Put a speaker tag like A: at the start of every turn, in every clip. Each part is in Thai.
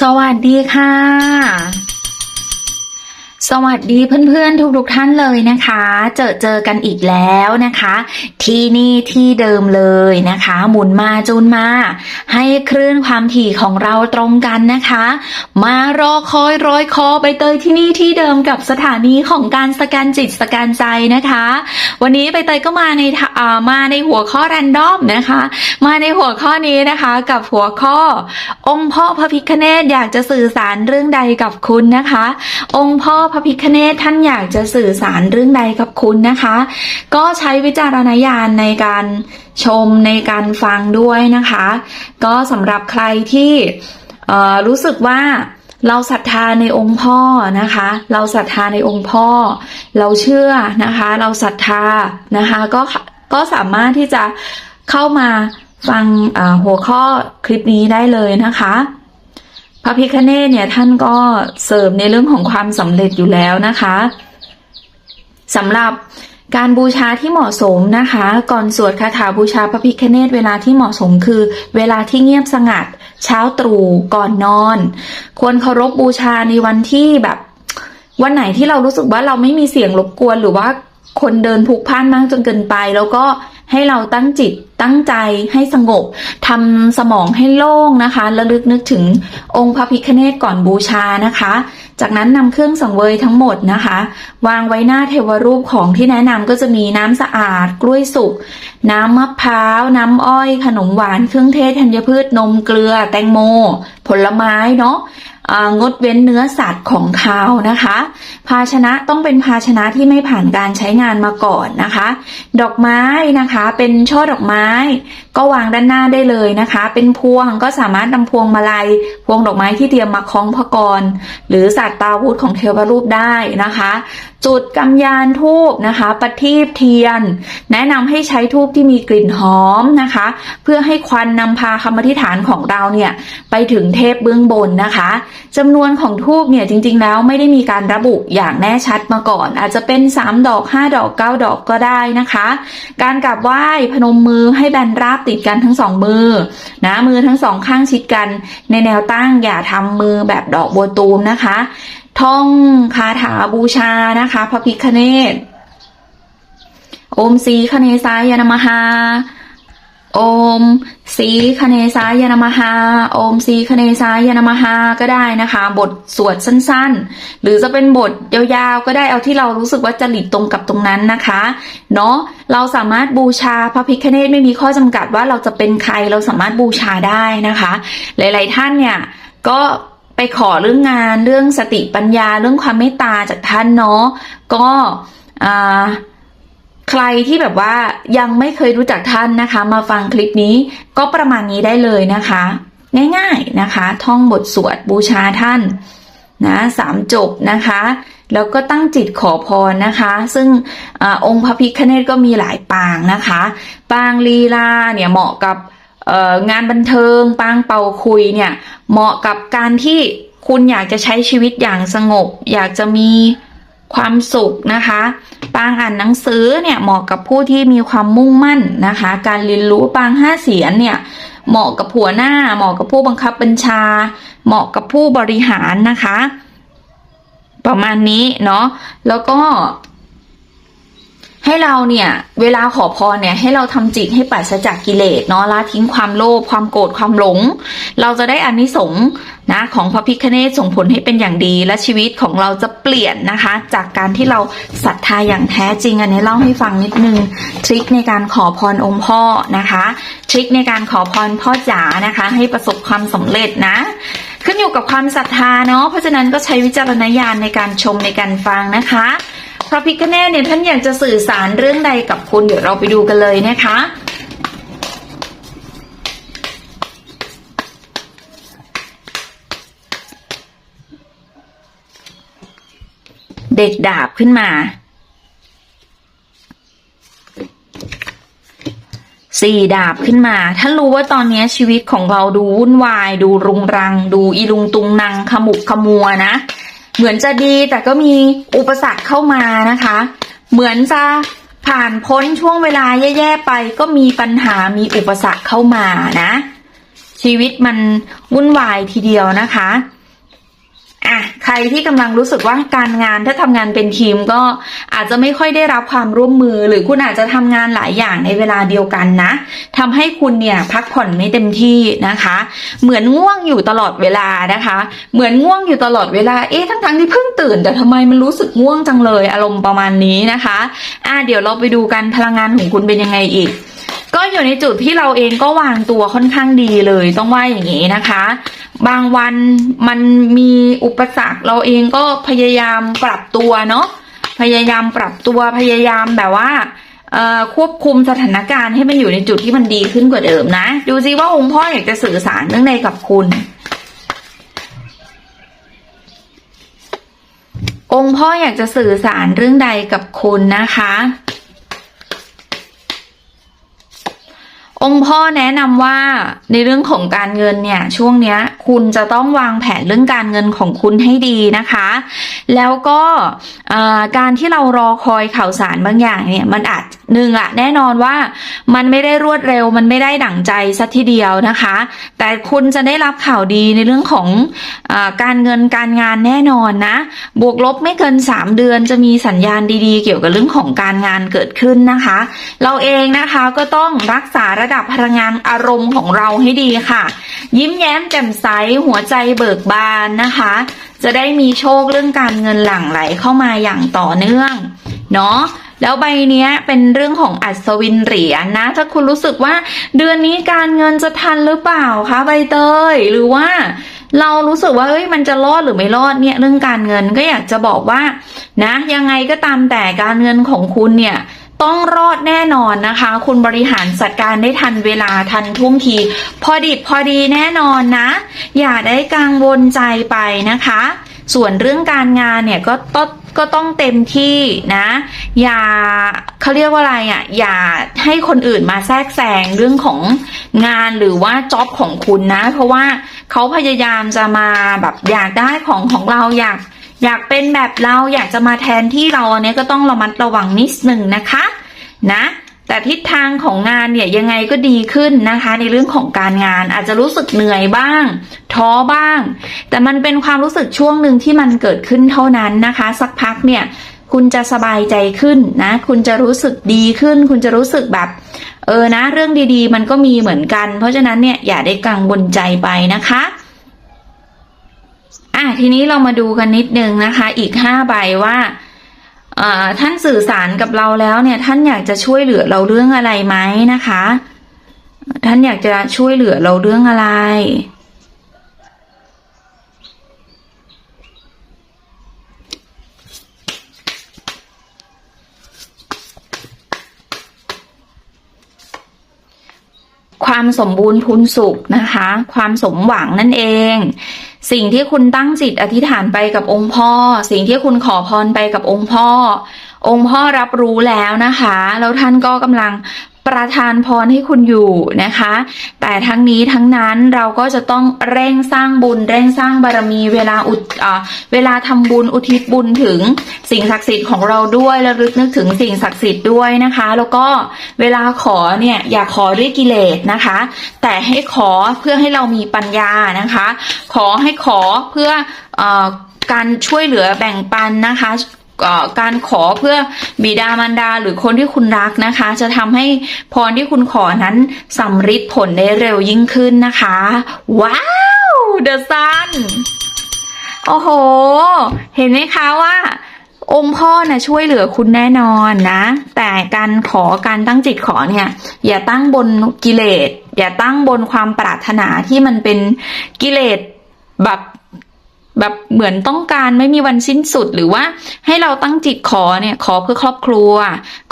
A: สวัสดีค่ะ สวัสดีเพื่อนๆ ทุกๆท่านเลยนะคะ เจอเจอกันอีกแล้วนะคะ ที่นี่ที่เดิมเลยนะคะ หมุนมาจูนมา ให้คลื่นความถี่ของเราตรงกันนะคะ มารอคอยร้อยคอใบเตยที่นี่ที่เดิมกับสถานีของการสแกนจิตสแกนใจนะคะ วันนี้ใบเตยก็มาในามาในหัวข้อแรนดอมนะคะ มาในหัวข้อนี้นะคะ กับหัวข้อ องค์พ่อพระพิคเนตอยากจะสื่อสารเรื่องใดกับคุณนะคะ องค์พ่อพระพิคเนตท่านอยากจะสื่อสารเรื่องใดกับคุณนะคะ ก็ใช้วิจารณญาณในการชมในการฟังด้วยนะคะ ก็สำหรับใครที่รู้สึกว่าเราศรัทธาในองค์พ่อนะคะ เราศรัทธาในองค์พ่อ เราเชื่อนะคะ เราศรัทธานะคะ ก็ก็สามารถที่จะเข้ามาฟังหัวข้อคลิปนี้ได้เลยนะคะ พระพิคเนตเนี่ยท่านก็เสริมในเรื่องของความสำเร็จอยู่แล้วนะคะสำหรับการบูชาที่เหมาะสมนะคะ ก่อนสวดคาถาบูชาพระพิคเนตเวลาที่เหมาะสมคือ เวลาที่เงียบสงัด เช้าตรู่ก่อนนอน ควรเคารพบูชาในวันที่แบบวันไหนที่เรารู้สึกว่าเราไม่มีเสียงรบกวนหรือว่าคนเดินพลุกพ่านมากจนเกินไป แล้วก็ ให้เราตั้งจิตตั้งใจให้สงบทำสมองให้โล่งนะคะระลึกนึกถึงองค์พระพิคเนตก่อนบูชานะคะ จากนั้นนำเครื่องสังเวยทั้งหมดนะคะ วางไว้หน้าเทวรูปของที่แนะนำก็จะมีน้ำสะอาด กล้วยสุก น้ำมะพร้าว น้ำอ้อย ขนมหวาน เครื่องเทศธัญพืช นมเกลือ แตงโม ผลไม้เนาะงดเว้นเนื้อสัตว์ของคาวนะคะ ภาชนะต้องเป็นภาชนะที่ไม่ผ่านการใช้งานมาก่อนนะคะ ดอกไม้นะคะ เป็นช่อดอกไม้ก็วางด้านหน้าได้เลยนะคะ เป็นพวงก็สามารถนำพวงมาลัย พวงดอกไม้ที่เตรียมมาคล้องพระกร หรือสัตว์ตาวุธของเทวรูปได้นะคะ จุดกำยานทูบนะคะ ประทีปเทียน แนะนำให้ใช้ทูบที่มีกลิ่นหอมนะคะ เพื่อให้ควันนำพาคำอธิษฐานของเราเนี่ยไปถึงเทพเบื้องบนนะคะจำนวนของทูบเนี่ยจริง ๆ แล้วไม่ได้มีการระบุอย่างแน่ชัดมาก่อน อาจจะเป็น 3 ดอก 5 ดอก 9 ดอกก็ได้นะคะ การกราบไหว้พนมมือให้แบนราบติดกันทั้งสองมือนะมือทั้งสองข้างชิดกัน ในแนวตั้งอย่าทำมือแบบดอกบัวตูมนะคะ ท่องคาถาบูชานะคะ พระพิคเนตโอมสีคเนสายนมหา โอมสีคเนสายนมหาโอมสีคเนสายนมหาก็ได้นะคะ บทสวดสั้นๆ หรือจะเป็นบทยาวๆ ก็ได้เอาที่เรารู้สึกว่าจริตตรงกับตรงนั้นนะคะ เนาะเราสามารถบูชาพระพิคเนตไม่มีข้อจำกัดว่าเราจะเป็นใครเราสามารถบูชาได้นะคะ หลายๆท่านเนี่ยก็ไปขอเรื่องงานเรื่องสติปัญญาเรื่องความเมตตาจากท่านเนาะก็อ่า ใครที่แบบว่ายังไม่เคยรู้จักท่านนะคะ มาฟังคลิปนี้ก็ประมาณนี้ได้เลยนะคะ ง่ายๆนะคะ ท่องบทสวดบูชาท่านนะสามจบนะคะ แล้วก็ตั้งจิตขอพรนะคะ ซึ่งอองค์พระพิฆเนศก็มีหลายปางนะคะ ปางลีลาเนี่ยเหมาะกับงานบันเทิง ปางเป่าคุยเนี่ยเหมาะกับการที่คุณอยากจะใช้ชีวิตอย่างสงบ อยากจะมี ความสุขนะคะปางอ่านหนังสือเนี่ยเหมาะกับผู้ที่มีความมุ่งมั่นนะคะ การเรียนรู้ปางห้าเสียนเนี่ยเหมาะกับหัวหน้า เหมาะกับผู้บังคับบัญชา เหมาะกับผู้บริหารนะคะ ประมาณนี้เนาะแล้วก็ ให้เราเนี่ยเวลาขอพรเนี่ยให้เราทำจิตให้ปราศจากกิเลสเนาะละทิ้งความโลภความโกรธความหลง เราจะได้อานิสงส์นะของพระพิคเนศส่งผลให้เป็นอย่างดีและชีวิตของเราจะเปลี่ยนนะคะ จากการที่เราศรัทธาอย่างแท้จริงอันนี้เล่าให้ฟังนิดนึงทริคในการขอพรองค์พ่อนะคะทริคในการขอพรพ่อจ๋านะคะ ให้ประสบความสำเร็จนะขึ้นอยู่กับความศรัทธาเนาะเพราะฉะนั้นก็ใช้วิจารณญาณในการชมในการฟังนะคะ พระพิฆเนศเนี่ยท่านอยากจะสื่อสารเรื่องใดกับคุณเดี๋ยวเราไปดูกันเลยนะคะเด็กดาบขึ้นมาสี่ดาบขึ้นมา ท่านรู้ว่าตอนนี้ชีวิตของเราดูวุ่นวาย ดูรุงรัง ดูอีลุงตุงนังขมุกขมัวนะ เหมือนจะดีแต่ก็มีอุปสรรคเข้ามานะคะ เหมือนจะผ่านพ้นช่วงเวลาแย่ๆไป ก็มีปัญหามีอุปสรรคเข้ามานะ ชีวิตมันวุ่นวายทีเดียวนะคะ อะใครที่กำลังรู้สึกว่าการงานถ้าทำงานเป็นทีมก็อาจจะไม่ค่อยได้รับความร่วมมือ หรือคุณอาจจะทำงานหลายอย่างในเวลาเดียวกันนะทำให้คุณเนี่ยพักผ่อนไม่เต็มที่นะคะ เหมือนง่วงอยู่ตลอดเวลานะคะ เหมือนง่วงอยู่ตลอดเวลาเอ๊ะทั้งๆที่เพิ่งตื่น แต่ทำไมมันรู้สึกง่วงจังเลย อารมณ์ประมาณนี้นะคะอะเดี๋ยวเราไปดูกันพลังงานของคุณเป็นยังไงอีก ก็อยู่ในจุดที่เราเองก็วางตัวค่อนข้างดีเลยต้องว่าอย่างนี้นะคะ บางวันมันมีอุปสรรคเราเองก็พยายามปรับตัวเนาะพยายามปรับตัวพยายามแบบว่าควบคุมสถานการณ์ให้มันอยู่ในจุดที่มันดีขึ้นกว่าเดิมนะ ดูซิว่าองค์พ่ออยากจะสื่อสารเรื่องใดกับคุณ องค์พ่ออยากจะสื่อสารเรื่องใดกับคุณนะคะ องค์พ่อแนะนำว่าในเรื่องของการเงินเนี่ยช่วงเนี้ยคุณจะต้องวางแผนเรื่องการเงินของคุณให้ดีนะคะ แล้วก็การที่เรารอคอยข่าวสารบางอย่างเนี่ยมันอาจหนึ่งอะแน่นอนว่ามันไม่ได้รวดเร็วมันไม่ได้ดั่งใจสัทีเดียวนะคะ แต่คุณจะได้รับข่าวดีในเรื่องของอการเงินการงานแน่นอนนะ บวกลบไม่เกิน 3 เดือนจะมีสัญญาณดีๆ เกี่ยวกับเรื่องของการงานเกิดขึ้นนะคะ เราเองนะคะก็ต้องรักษาระดับพลังงานอารมณ์ของเราให้ดีค่ะ ยิ้มแย้มแจ่มใสหัวใจเบิกบานนะคะ จะได้มีโชคเรื่องการเงินหลั่งไหลเข้ามาอย่างต่อเนื่องเนาะแล้วใบเนี้ยเป็นเรื่องของอัศวินเหรียญนะ ถ้าคุณรู้สึกว่าเดือนนี้การเงินจะทันหรือเปล่าคะใบเตย หรือว่าเรารู้สึกว่าเอ้ยมันจะรอดหรือไม่รอดเนี่ยเรื่องการเงินก็อยากจะบอกว่านะ ยังไงก็ตามแต่การเงินของคุณเนี่ย ต้องรอดแน่นอนนะคะ คุณบริหารจัดการได้ทันเวลาทันท่วงที พอดิบพอดีแน่นอนนะ อย่าได้กังวลใจไปนะคะ ส่วนเรื่องการงานเนี่ยก็ต้องก็ต้องเต็มที่นะ อย่าเขาเรียกว่าอะไรอะ อย่าให้คนอื่นมาแทรกแซงเรื่องของงานหรือว่าจ็อบของคุณนะ เพราะว่าเขาพยายามจะมาแบบอยากได้ของของเราอยาก อยากเป็นแบบเราอยากจะมาแทนที่เราอันนี้ก็ต้องระมัดระวังนิดหนึ่งนะคะนะแต่ทิศทางของงานเนี่ยยังไงก็ดีขึ้นนะคะ ในเรื่องของการงานอาจจะรู้สึกเหนื่อยบ้าง ท้อบ้าง แต่มันเป็นความรู้สึกช่วงหนึ่งที่มันเกิดขึ้นเท่านั้นนะคะ สักพักเนี่ยคุณจะสบายใจขึ้นนะ คุณจะรู้สึกดีขึ้น คุณจะรู้สึกแบบ เออนะ เรื่องดีๆ มันก็มีเหมือนกัน เพราะฉะนั้นเนี่ยอย่าได้กังวลใจไปนะคะ อะทีนี้เรามาดูกันนิดนึงนะคะ อีกห้าใบว่าท่านสื่อสารกับเราแล้วเนี่ย ท่านอยากจะช่วยเหลือเราเรื่องอะไรไหมนะคะ ท่านอยากจะช่วยเหลือเราเรื่องอะไรความสมบูรณ์พูนสุขนะคะ ความสมหวังนั่นเอง สิ่งที่คุณตั้งจิตอธิษฐานไปกับองค์พ่อ สิ่งที่คุณขอพรไปกับองค์พ่อ องค์พ่อรับรู้แล้วนะคะ แล้วท่านก็กำลัง ประทานพรให้คุณอยู่นะคะ แต่ทั้งนี้ทั้งนั้นเราก็จะต้องเร่งสร้างบุญ เร่งสร้างบารมีเวลาอุดเวลาทำบุญอุทิศบุญถึงสิ่งศักดิ์สิทธิ์ของเราด้วยและลึกนึกถึงสิ่งศักดิ์สิทธิ์ด้วยนะคะ แล้วก็เวลาขอเนี่ยอย่าขอด้วยกิเลสนะคะ แต่ให้ขอเพื่อให้เรามีปัญญานะคะ ขอให้ขอเพื่ออการช่วยเหลือแบ่งปันนะคะ การขอเพื่อบิดามารดาหรือคนที่คุณรักนะคะ จะทำให้พรที่คุณขอนั้นสำฤทธิ์ผลได้เร็วยิ่งขึ้นนะคะ ว้าว The Sun โอ้โห เห็นไหมคะว่าองค์พ่อนะช่วยเหลือคุณแน่นอนนะ แต่การขอการตั้งจิตขอเนี่ย อย่าตั้งบนกิเลส อย่าตั้งบนความปรารถนาที่มันเป็นกิเลสแบบ แบบเหมือนต้องการไม่มีวันสิ้นสุดหรือว่าให้เราตั้งจิตขอเนี่ยขอเพื่อครอบครัว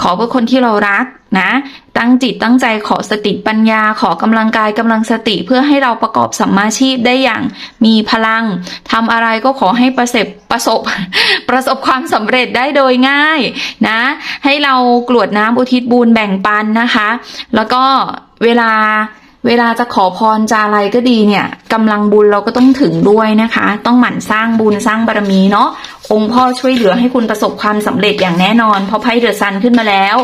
A: ขอเพื่อคนที่เรารักนะ ตั้งจิตตั้งใจขอสติปัญญา ขอกำลังกายกำลังสติเพื่อให้เราประกอบสัมมาชีพได้อย่างมีพลังทำอะไรก็ขอให้ประสบประสบประสบความสำเร็จได้โดยง่ายนะ ให้เรากรวดน้ำอุทิศบุญแบ่งปันนะคะ แล้วก็เวลา เวลาจะขอพรจะอะไรก็ดีเนี่ยกำลังบุญเราก็ต้องถึงด้วยนะคะ ต้องหมั่นสร้างบุญสร้างบารมีเนาะองค์พ่อช่วยเหลือให้คุณประสบความสำเร็จอย่างแน่นอน เพราะไพ่เดอะซันขึ้นมาแล้ว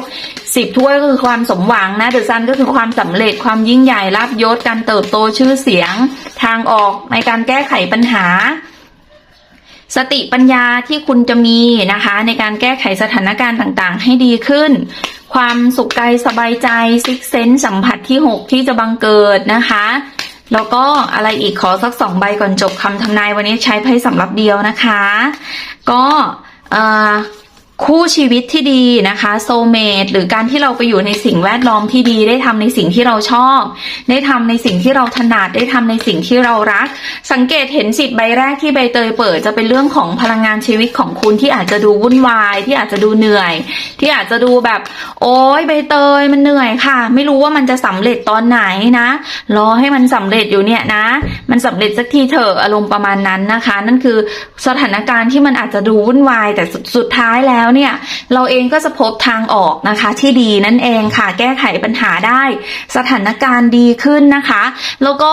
A: สิบถ้วยก็คือความสมหวังนะเดอะซันก็คือความสำเร็จความยิ่งใหญ่รับยศการเติบโตชื่อเสียง ทางออกในการแก้ไขปัญหา สติปัญญาที่คุณจะมีนะคะ ในการแก้ไขสถานการณ์ต่างๆ ให้ดีขึ้น ความสุขกายสบายใจซิกเซนสัมผัสที่ 6 ที่จะบังเกิดนะคะ แล้วก็อะไรอีกขอสักสองใบก่อนจบคำทำนายวันนี้ใช้ไพ่สำหรับเดียวนะคะ ก็เอ่อ คู่ชีวิตที่ดีนะคะโซเมตหรือการที่เราไปอยู่ในสิ่งแวดล้อมที่ดี ได้ทำในสิ่งที่เราชอบ ได้ทำในสิ่งที่เราถนัดได้ทำในสิ่งที่เรารัก สังเกตเห็นสิทธิ์ใบแรกที่ใบเตยเปิด จะเป็นเรื่องของพลังงานชีวิตของคุณที่อาจจะดูวุ่นวาย ที่อาจจะดูเหนื่อย ที่อาจจะดูแบบ โอ๊ยใบเตยมันเหนื่อยค่ะ ไม่รู้ว่ามันจะสำเร็จตอนไหนนะรอให้มันสำเร็จอยู่เนี่ยนะ มันสำเร็จสักทีเถอะอารมณ์ประมาณนั้นนะคะ นั่นคือสถานการณ์ที่มันอาจจะดูวุ่นวายแต่สุดสุดท้ายแล้วแล้วเนี่ยเราเองก็จะพบทางออกนะคะที่ดีนั่นเองค่ะ แก้ไขปัญหาได้สถานการณ์ดีขึ้นนะคะ แล้วก็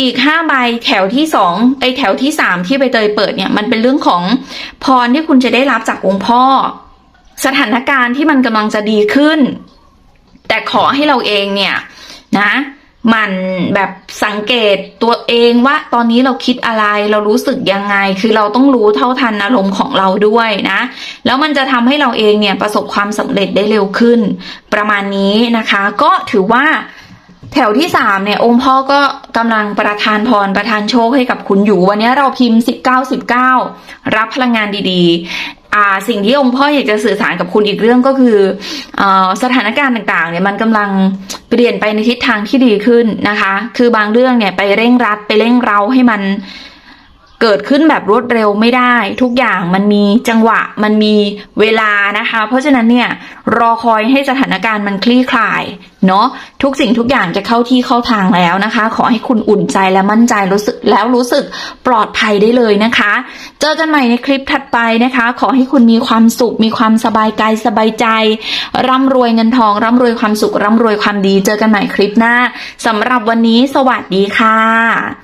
A: อีกห้าใบแถวที่สองไอแถวที่สามที่ใบเตยเปิดเนี่ยมันเป็นเรื่องของพรที่คุณจะได้รับจากองค์พ่อ สถานการณ์ที่มันกำลังจะดีขึ้น แต่ขอให้เราเองเนี่ยนะ มันแบบสังเกตตัวเองว่าตอนนี้เราคิดอะไรเรารู้สึกยังไง คือเราต้องรู้เท่าทันอารมณ์ของเราด้วยนะ แล้วมันจะทำให้เราเองเนี่ยประสบความสำเร็จได้เร็วขึ้น ประมาณนี้นะคะ ก็ถือว่าแถวที่สามเนี่ยองค์พ่อก็กำลังประทานพรประทานโชคให้กับคุณอยู่ วันนี้เราพิมพ์ 19 19 รับพลังงานดีๆ สิ่งที่องค์พ่ออยากจะสื่อสารกับคุณอีกเรื่องก็คืออสถานการณ์ต่างๆเนี่ยมันกำลังเปลี่ยนไปในทิศทางที่ดีขึ้นนะคะ คือบางเรื่องเนี่ยไปเร่งรัดไปเร่งเร้าให้มัน เกิดขึ้นแบบรวดเร็วไม่ได้ ทุกอย่างมันมีจังหวะมันมีเวลานะคะ เพราะฉะนั้นเนี่ยรอคอยให้สถานการณ์มันคลี่คลายเนาะทุกสิ่งทุกอย่างจะเข้าที่เข้าทางแล้วนะคะ ขอให้คุณอุ่นใจและมั่นใจรู้สึกแล้วรู้สึกปลอดภัยได้เลยนะคะ เจอกันใหม่ในคลิปถัดไปนะคะ ขอให้คุณมีความสุข มีความสบายกายสบายใจ ร่ำรวยเงินทอง ร่ำรวยความสุข ร่ำรวยความดี เจอกันใหม่คลิปหน้าสำหรับวันนี้ สวัสดีค่ะ